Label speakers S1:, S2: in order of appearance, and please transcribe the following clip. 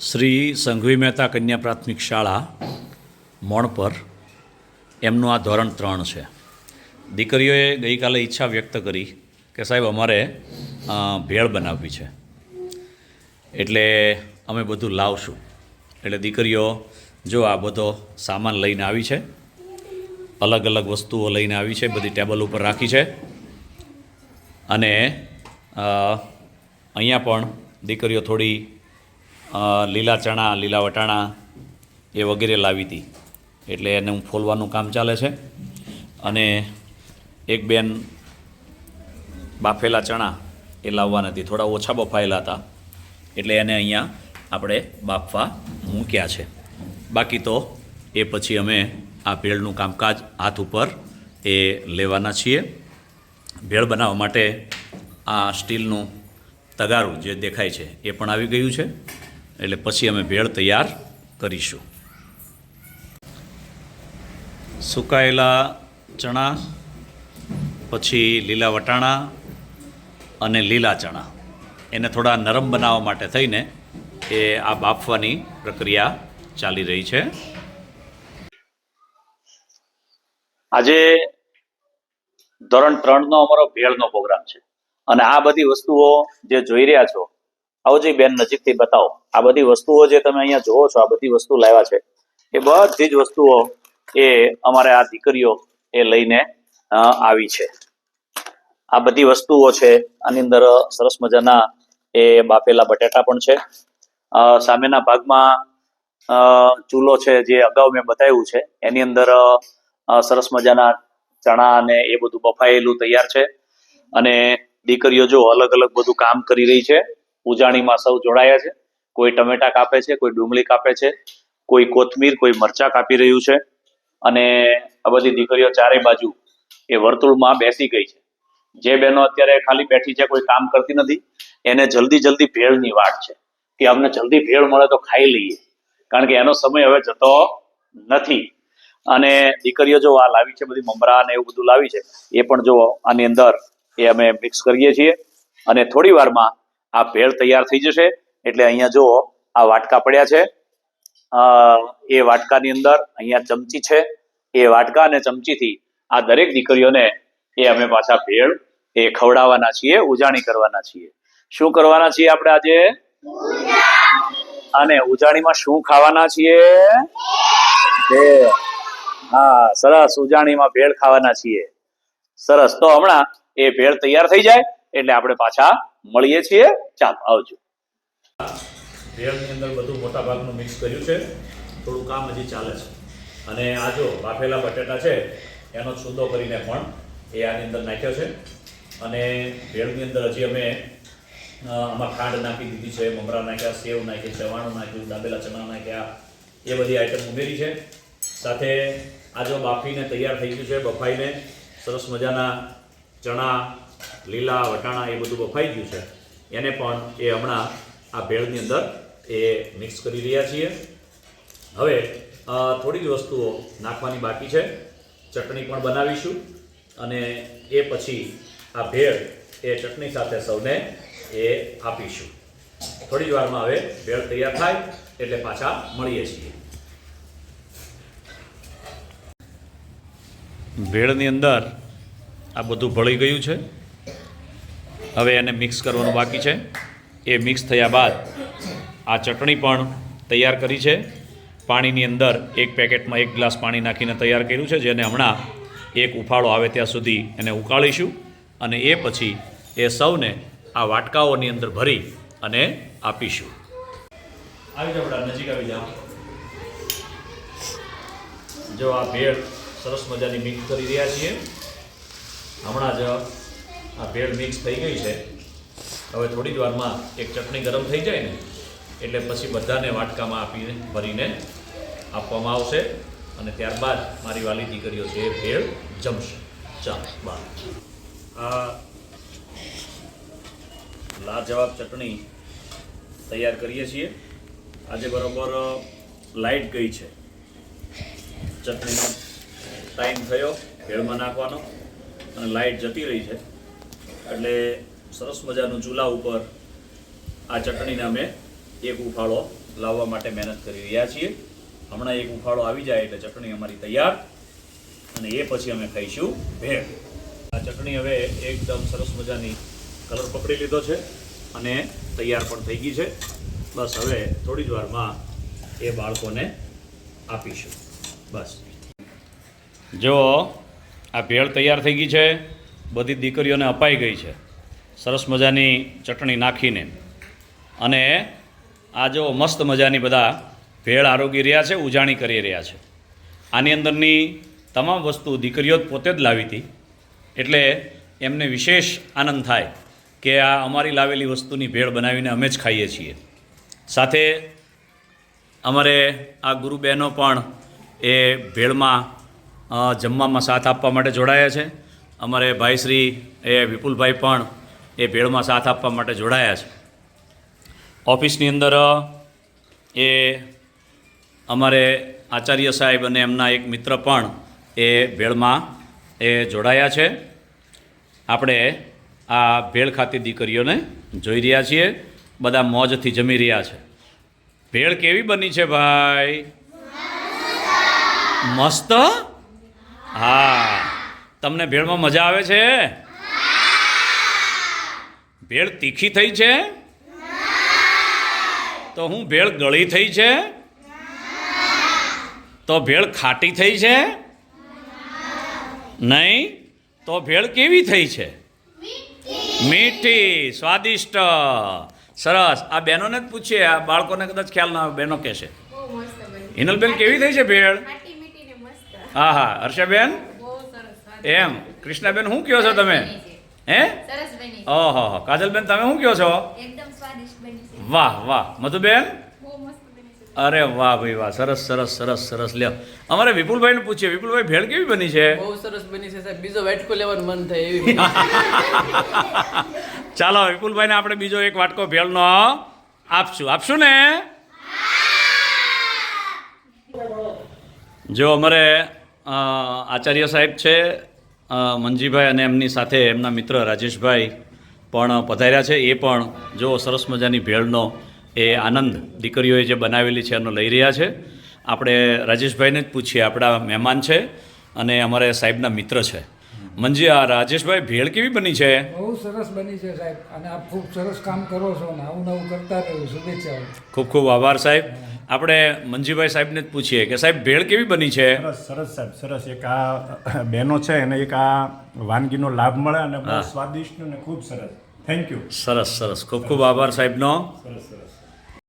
S1: શ્રી સંઘવી મહેતા કન્યા પ્રાથમિક શાળા, મોણપર. એમનું આ ધોરણ ત્રણ છે. દીકરીઓએ ગઈકાલે ઈચ્છા વ્યક્ત કરી કે સાહેબ અમારે ભેળ બનાવવી છે. એટલે અમે બધું લાવશું. એટલે દીકરીઓ, જો આ બધો સામાન લઈને આવી છે, અલગ અલગ વસ્તુઓ લઈને આવી છે, બધી ટેબલ ઉપર રાખી છે. અને અહીંયા પણ દીકરીઓ થોડી લીલા ચણા, લીલા વટાણા એ વગેરે લાવી હતી. એટલે એને હું ફોલવાનું કામ ચાલે છે. અને એક બેન બાફેલા ચણા એ લાવવા નથી, થોડા ઓછા બફાયેલા હતા. એટલે એને અહીંયા આપણે બાફવા મૂક્યા છે. બાકી તો એ પછી અમે આ ભેળનું કામકાજ હાથ ઉપર એ લેવાના છીએ. ભેળ બનાવવા માટે આ સ્ટીલનું તગારું જે દેખાય છે એ પણ આવી ગયું છે. એટલે પછી અમે ભેળ તૈયાર કરીશું. સુકાયેલા ચણા, પછી લીલા વટાણા અને લીલા ચણા. એને થોડા નરમ બનાવવા માટે થઈને એ આ બાફવાની પ્રક્રિયા ચાલી રહી છે. આજે ધોરણ ત્રણનો અમારો ભેળનો પ્રોગ્રામ છે. અને આ બધી વસ્તુઓ જે જોઈ રહ્યા છો આવજી બેન, નજીકથી બતાવો. આ બધી વસ્તુઓ જે તમે અહીંયા જોવો છો, આ બધી વસ્તુ લાવ્યા છે, એ બધી જ વસ્તુઓ એ અમારે આ દીકરીઓ એ લઈને આવી છે. આ બધી વસ્તુઓ છે, આની અંદર સરસ મજાના એ બાફેલા બટેટા પણ છે. સામેના ભાગમાં ચૂલો છે જે અગાઉ મેં બતાવ્યું છે. એની અંદર સરસ મજાના ચણા અને એ બધું બફાયેલું તૈયાર છે. અને દીકરીઓ જો અલગ અલગ બધું કામ કરી રહી છે. ઉજાણીમાં સૌ જોડાયા છે. કોઈ ટમેટા કાપે છે, કોઈ ડુંગળી કાપે છે, કોઈ કોથમીર, કોઈ મરચા કાપી રહ્યું છે. અને આ બધી દીકરીઓ ચારે બાજુ એ વર્તુળમાં બેસી ગઈ છે. જે બહેનો અત્યારે ખાલી બેઠી છે, કોઈ કામ કરતી નથી. એને જલ્દી જલ્દી ભેળની વાટ છે કે અમને જલ્દી ભેળ મળે તો ખાઈ લઈએ. કારણ કે એનો સમય હવે જતો નથી. અને દીકરીઓ જો આ લાવી છે, બધી મમરા ને એવું બધું લાવી છે, એ પણ જો આની અંદર એ અમે મિક્સ કરીએ છીએ. અને થોડી વારમાં આ ભેળ તૈયાર થઈ જશે. એટલે અહીંયા જો આ વાટકા પડ્યા છે. એ વાટકાની અંદર અહીંયા ચમચી છે. એ વાટકા અને ચમચીથી આ દરેક દીકરીઓને એ અમે પાછા ભેળ એ ખવડાવવાના છીએ, ઉજાણી કરવાના છીએ. શું કરવાના છીએ આપણે આજે? અને ઉજાણીમાં શું ખાવાના છીએ? હા, સરસ ઉજાણીમાં ભેળ ખાવાના છીએ. સરસ. તો હમણાં એ ભેળ તૈયાર થઈ જાય, એટલે આપણે પાછા મળીએ છીએ. ચાલો, આવજો. ભેળની અંદર બધું મોટા ભાગનું મિક્સ કર્યું છે. થોડું કામ હજી ચાલે છે. અને આ જો બાફેલા બટેટા છે, એનો છુંદો કરીને પણ એ આની અંદર નાખ્યો છે. અને ભેળની અંદર હજી અમે આમાં ખાંડ નાખી દીધી છે, મમરા નાખ્યા, સેવ નાખી ચવાણું નાખ્યું, દાબેલા ચણા નાખ્યા, એ બધી આઈટમ ઉમેરી છે. સાથે આ જો બાફીને તૈયાર થઈ ગયું છે બફાઈને, સરસ મજાના ચણા લીલા, વટાણા એ બધું બફાઈ ગયું છે. એને પણ એ હમણાં આ ભેળની અંદર એ મિક્સ કરી રહ્યા છીએ. હવે થોડી વસ્તુઓ નાખવાની બાકી છે. ચટણી પણ બનાવીશું અને એ પછી આ ભેળ એ ચટણી સાથે સૌને એ આપીશું. થોડી વારમાં હવે ભેળ તૈયાર થાય એટલે પાછા મળીએ છીએ. ભેળની અંદર આ બધું ભળી ગયું છે. હવે એને મિક્સ કરવાનું બાકી છે. એ મિક્સ થયા બાદ આ ચટણી પણ તૈયાર કરી છે. પાણીની અંદર એક પેકેટમાં એક ગ્લાસ પાણી નાખીને તૈયાર કર્યું છે, જેને હમણાં એક ઉફાળો આવે ત્યાં સુધી એને ઉકાળીશું અને એ પછી એ સૌને આ વાટકાઓની અંદર ભરી અને આપીશું. આવી બેટા, નજીક આવી જાઓ. જો આ ભેળ સરસ મજાની મિક્સ કરી રહ્યા છીએ. હમણાં જ આ ભેળ મિક્સ થઈ ગઈ છે. હવે થોડી જ વારમાં એક ચટણી ગરમ થઈ જાય ને, એટલે પછી બધાને વાટકામાં આપીને, ભરીને આપવામાં આવશે. અને ત્યારબાદ મારી વાલી દીકરીઓ છે એ ભેળ જમશે. ચાલો બાર આ લાજવાબ ચટણી તૈયાર કરીએ છીએ. આજે બરાબર લાઇટ ગઈ છે. ચટણીનો ટાઈમ થયો, ભેળમાં નાખવાનો. અને લાઇટ જતી રહી છે. એટલે સરસ મજાનું ચૂલા ઉપર આ ચટણીને અમે એક ઉફાળો લાવવા માટે મહેનત કરી રહ્યા છીએ. હમણાં એક ઉફાળો આવી જાય એટલે ચટણી અમારી તૈયાર અને એ પછી અમે ખાઈશું ભેળ. આ ચટણી હવે એકદમ સરસ મજાની કલર પકડી લીધો છે અને તૈયાર પણ થઈ ગઈ છે. બસ હવે થોડી જ વારમાં એ બાળકોને આપીશું. બસ. જો આ ભેળ તૈયાર થઈ ગઈ છે. બધી દીકરીઓને અપાઈ ગઈ છે. સરસ મજાની ચટણી નાખીને. અને આ જો મસ્ત મજાની બધા ભેળ આરોગી રહ્યા છે, ઉજાણી કરી રહ્યા છે. આની અંદરની તમામ વસ્તુ દીકરીઓ જ પોતે જ લાવી હતી. એટલે એમને વિશેષ આનંદ થાય કે આ અમારી લાવેલી વસ્તુની ભેળ બનાવીને અમે જ ખાઈએ છીએ. સાથે અમારે આ ગુરુ બહેનો પણ એ ભેળમાં જમવામાં સાથ આપવા માટે જોડાયા છે. અમારે ભાઈશ્રી એ વિપુલભાઈ પણ એ ભેળમાં સાથ આપવા માટે જોડાયા છે. ઓફિસની અંદર એ અમારે આચાર્ય સાહેબ અને એમના એક મિત્ર પણ એ ભેળમાં એ જોડાયા છે. આપણે આ ભેળ ખાતી દીકરીઓને જોઈ રહ્યા છીએ. બધા મોજથી જમી રહ્યા છે. ભેળ કેવી બની છે ભાઈ? મસ્ત? હા. તમને ભેળમાં મજા આવે છે? ભેળ તીખી થઈ છે? તો હું ભેળ ગળી થઈ છે? તો ભેળ ખાટી થઈ છે? નહીં? તો ભેળ કેવી થઈ છે? મીઠી સ્વાદિષ્ટ. સરસ. આ બહેનોને જ પૂછીએ. આ બાળકોને કદાચ ખ્યાલ ના આવે બહેનો કહેશે. હિનલબેન કેવી થઈ છે ભેળ? હા હા. હર્ષાબેન? એમ. કૃષ્ણાબેન શું કહો છો તમે? હે?
S2: સરસ
S1: ઓહો કાજલબેન તમે શું કહો છો?
S2: એકદમ સ્વાદિષ્ટ બની છે.
S1: વાહ વાહ. મધુબેન?
S2: બહુ મસ્ત બની છે.
S1: અરે વાહ ભાઈ વાહ. સરસ સરસ સરસ સરસ. લ્યો. અમારે વિપુલભાઈને પૂછીએ. વિપુલભાઈ ભેળ કેવી બની છે?
S3: બહુ સરસ બની છે સાહેબ. બીજો વાટકો લેવાનું મન થાય એવી.
S1: ચાલો વિપુલભાઈને આપણે બીજો એક વાટકો ભેળનો આપશું. આપશું ને? જો અમારે આચાર્ય સાહેબ છે મંજીભાઈ અને એમની સાથે એમના મિત્ર રાજેશભાઈ પણ પધાર્યા છે. એ પણ જો સરસ મજાની ભેળનો એ આનંદ દીકરીઓએ જે બનાવેલી છે એનો લઈ રહ્યા છે. આપણે રાજેશભાઈને જ પૂછીએ આપણા મહેમાન છે અને અમારે સાહેબના મિત્ર છે. મંજી આ રાજેશભાઈ ભેળ કેવી બની છે?
S4: બહુ સરસ બની છે સાહેબ. અને આપ ખૂબ સરસ કામ કરો છો ને આવું નવું કરતા રહ્યું શુભેચ્છાઓ.
S1: ખૂબ ખૂબ આભાર સાહેબ. આપણે મંજીભાઈ સાહેબને જ પૂછીએ કે સાહેબ ભેળ કેવી બની છે?
S5: સરસ સરસ સાહેબ સરસ. એક આ બહેનો છે એને એક આ વાનગીનો લાભ મળે અને બહુ સ્વાદિષ્ટ અને ખૂબ સરસ. થેન્ક યુ
S1: સરસ સરસ. ખૂબ ખૂબ આભાર સાહેબનો.
S5: સરસ સરસ.